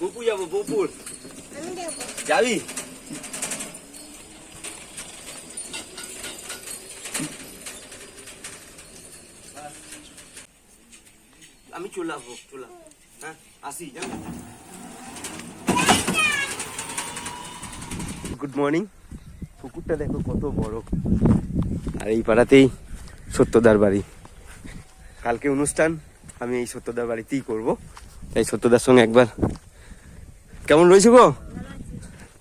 বপুর যাব বপুর যাবি আমি চলে আসব চলে হ্যাঁ আসি গুড মর্নিং পুকুরটা দেখো কত বড় আর এই পাড়াতেই সত্যদার বাড়ি কালকে অনুষ্ঠান, আমি এই সত্যদার বাড়িতেই করব। তাই সত্যদার সঙ্গে একবার। কেমন রয়েছে গো?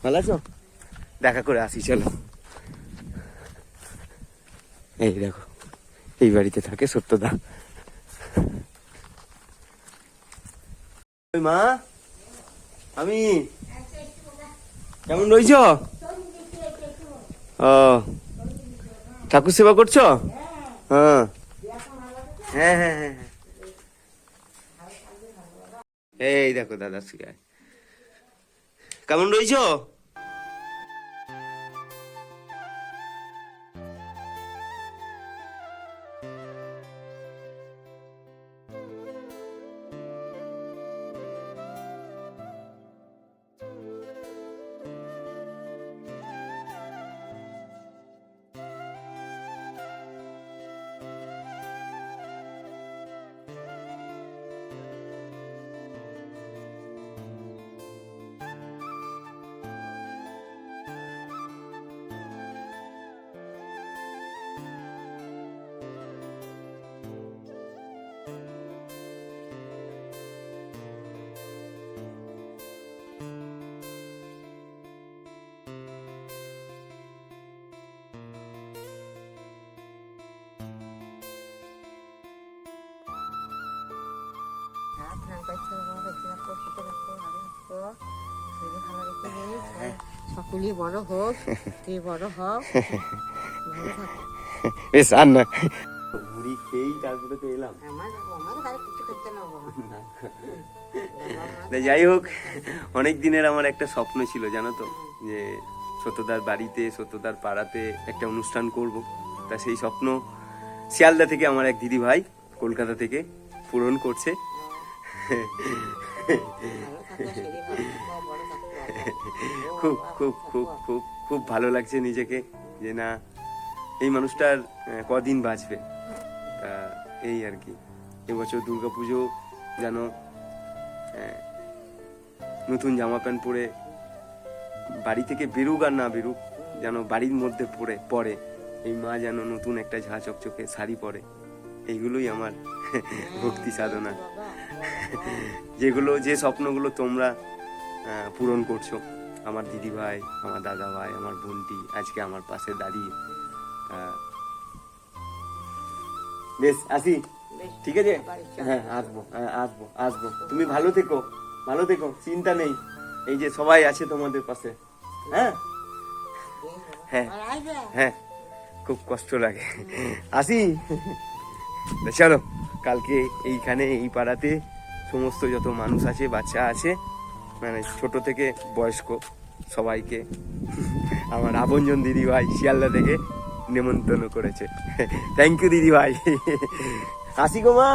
ভালো আছো? দেখা করে আসি, চলো। এই দেখো, এই বাড়িতে থাকে সত্যদা। মা, আমি। কেমন রয়েছ? ও, ঠাকুর সেবা করছ? হ্যাঁ। হ্যাঁ হ্যাঁ হ্যাঁ হ্যাঁ। এই দেখো দাদা শিখায় কেমন রয়েছো সকলেই বড় হোক তুই বড় হোক বেশ আর না। মুড়ি খেয়েই তারপরে তো এলাম। আমার আমার তাহলে কিছু করতে না। বাবা তা যাই হোক অনেক দিনের আমার একটা স্বপ্ন ছিল জানো তো? যে সত্যদার বাড়িতে সত্যদার পাড়াতে একটা অনুষ্ঠান করব। তা সেই স্বপ্ন শিয়ালদা থেকে আমার এক দিদি ভাই কলকাতা থেকে পূরণ করছে। খুব খুব খুব খুব খুব ভালো লাগছে নিজেকে যে না, এই মানুষটার কদিন বাঁচবে। তা এই আর কি। এবছর পুজো যেন নতুন জামা প্যান্ট পরে বাড়ি থেকে বেরুক আর না বেরুক, যেন বাড়ির মধ্যে পড়ে পড়ে, এই মা যেন নতুন একটা ঝাঁ চকচকে শাড়ি পরে, এইগুলোই আমার ভক্তি সাধনা। যেগুলো যে স্বপ্নগুলো তোমরা পূরণ করছ। আমার দিদি ভাই আমার দাদা ভাই আমার বোনটি আজকে আমার পাশে দাঁড়িয়ে বেশ আসি? ঠিক আছে? হ্যাঁ আসব হ্যাঁ, আসব আসব। তুমি ভালো থেকো ভালো থেকো চিন্তা নেই। এই যে সবাই আছে তোমাদের পাশে হ্যাঁ? হ্যাঁ হ্যাঁ খুব কষ্ট লাগে। আসি? চলো কালকে এইখানে এই পাড়াতে সমস্ত যত মানুষ আছে, বাচ্চা আছে মানে ছোট থেকে বয়স্ক সবাইকে আমার আপনজন দিদি ভাই শিয়ালদা থেকে নেমন্তন্ন করেছে। থ্যাংক ইউ দিদি ভাই আসি গো মা।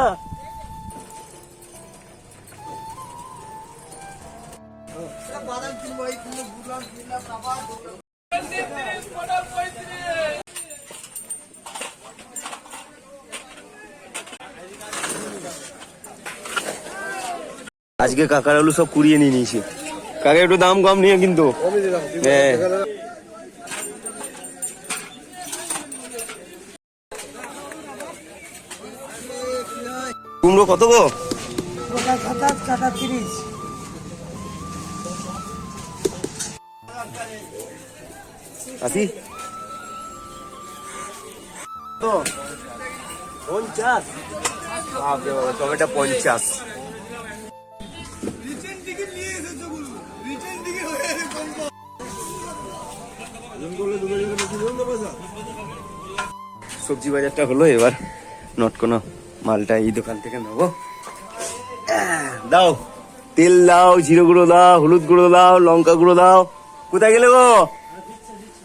আজকে কাকার আলু সব কুড়িয়ে নিয়ে নিয়েছি। কাকা একটু দাম কম নিয়ে কিন্তু। হ্যাঁ। কুমড়ো কত গো? আসি পঞ্চাশ। টমেটো পঞ্চাশ। সবজি বাজারটা হলো এবার নট কোনো মালটা এই দোকান থেকে নেব। দাও তেল দাও জিরে গুঁড়ো দাও হলুদ গুঁড়ো দাও লঙ্কা গুঁড়ো দাও। কোথায় গেলে গো?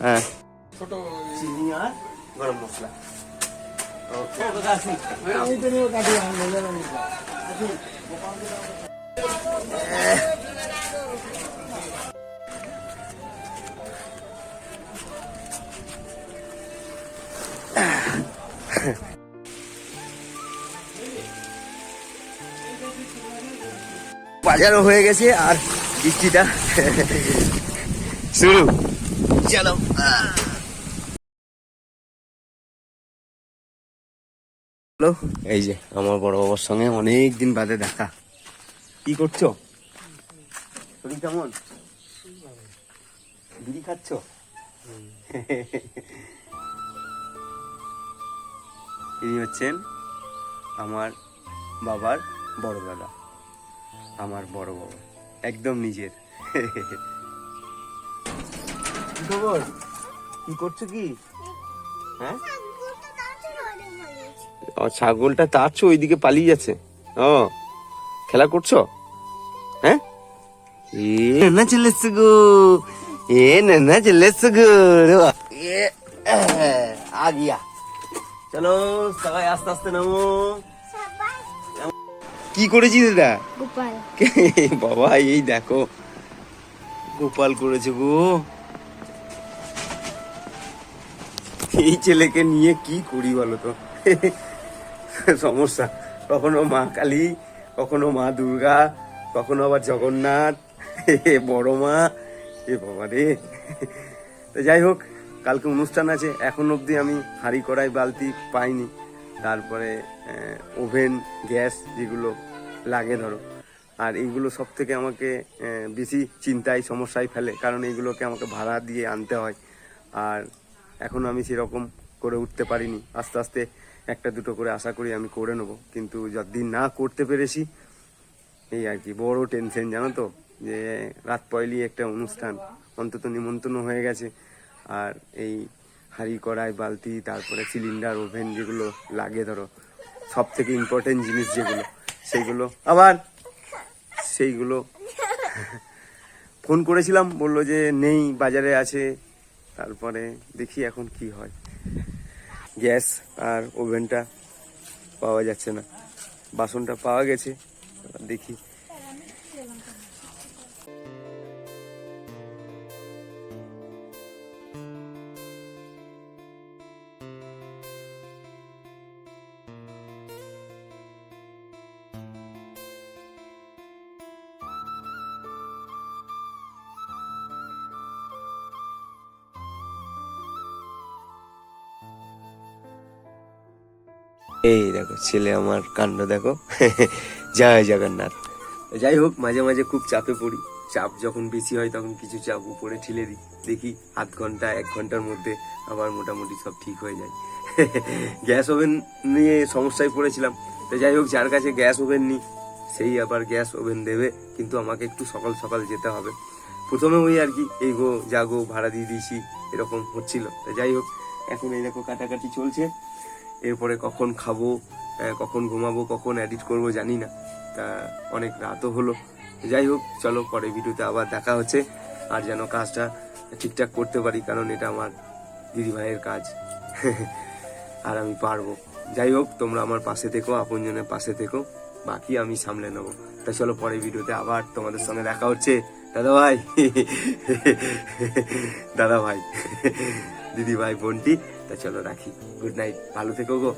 হ্যাঁ। চিনি আর গরম মশলা। বাজারও হয়ে গেছে আর বৃষ্টিটা। শুরু। চলো। হ্যালো। এই যে আমার বড় বাবার সঙ্গে অনেক দিন বাদে দেখা। কি করছ? শরীর কেমন? বিড়ি খাচ্ছ? ইনি হচ্ছেন আমার বাবার বড় দাদা। আমার বড় বাবা। একদম নিজের। কি খবর? কি করছ কি? হ্যাঁ? ও, ছাগলটা তাড়ছো ওইদিকে পালিয়ে যাচ্ছে। ও, খেলা করছ? হ্যাঁ? এ গো। এ গো। এ আ গিয়া। চলো, সবাই আস্তে আস্তে নামো। কি করেছিস এটা গোপাল। বাবা এই দেখো। গোপাল করেছে গো। এই ছেলেকে নিয়ে কি করি বলো তো? সমস্যা। কখনো মা কালী কখনো মা দুর্গা কখনো আবার জগন্নাথ। বড় মা এ বাবা রে। তো যাই হোক কালকে অনুষ্ঠান আছে। এখন অবধি আমি হাঁড়ি কড়াই বালতি পাইনি। তারপরে ওভেন, গ্যাস যেগুলো লাগে ধরো। আর এইগুলো সব থেকে আমাকে বেশি চিন্তায়, সমস্যায় ফেলে। কারণ এইগুলোকে আমাকে ভাড়া দিয়ে আনতে হয়। আর এখন আমি সেরকম করে উঠতে পারিনি। আস্তে আস্তে একটা দুটো করে আশা করি আমি করে নেব। কিন্তু যতদিন না করতে পেরেছি, এই আর কি, বড় টেনশন, জানো তো? যে রাত পয়লি একটা অনুষ্ঠান, অন্তত নিমন্ত্রণ হয়ে গেছে। আর এই হাঁড়ি কড়াই, বালতি, তারপরে সিলিন্ডার ওভেন যেগুলো লাগে ধরো সব থেকে ইম্পর্টেন্ট জিনিস যেগুলো, সেইগুলো। আবার সেইগুলো ফোন করেছিলাম, বলল যে নেই, বাজারে আছে, তারপরে দেখি এখন কি হয়। গ্যাস আর ওভেনটা পাওয়া যাচ্ছে না। বাসনটা পাওয়া গেছে দেখি। এই দেখো, ছেলে আমার কাণ্ড দেখো। জয় জগন্নাথ। যাই হোক, মাঝে মাঝে খুব চাপে পড়ি। চাপ যখন বেশি হয়, তখন কিছু চাপ উপরে ঠেলে দিই দেখি আধ ঘণ্টা, এক ঘণ্টার মধ্যে আবার মোটামুটি সব ঠিক হয়ে যায়। গ্যাস ওভেন নিয়ে সমস্যায় পড়েছিলাম। তো যাই হোক, যার কাছে গ্যাস ওভেন নিই, সেই আবার গ্যাস ওভেন দেবে। কিন্তু আমাকে একটু সকাল সকাল যেতে হবে। প্রথমে ওই আর কি, এই গো জাগো ভাড়া দিয়ে দিয়েছি, এরকম হচ্ছিল। তো যাই হোক, এখন এই দেখো কাটাকাটি চলছে। এরপরে কখন খাব কখন ঘুমাবো, কখন এডিট করব জানি না। তা অনেক রাতও হলো। যাই হোক, চলো পরে ভিডিওতে আবার দেখা হচ্ছে। আর যেন কাজটা ঠিকঠাক করতে পারি, কারণ এটা আমার দিদি ভাইয়ের কাজ। আর আমি পারব। যাই হোক, তোমরা আমার পাশে থেকো, আপনজনের পাশে থেকো। বাকি আমি সামলে নেব। তা চলো পরে ভিডিওতে আবার তোমাদের সঙ্গে দেখা হচ্ছে। দাদা ভাই। দাদা ভাই। দিদি ভাই, বোনটি। তা চলো রাখি। গুড নাইট ভালো থেকো গো।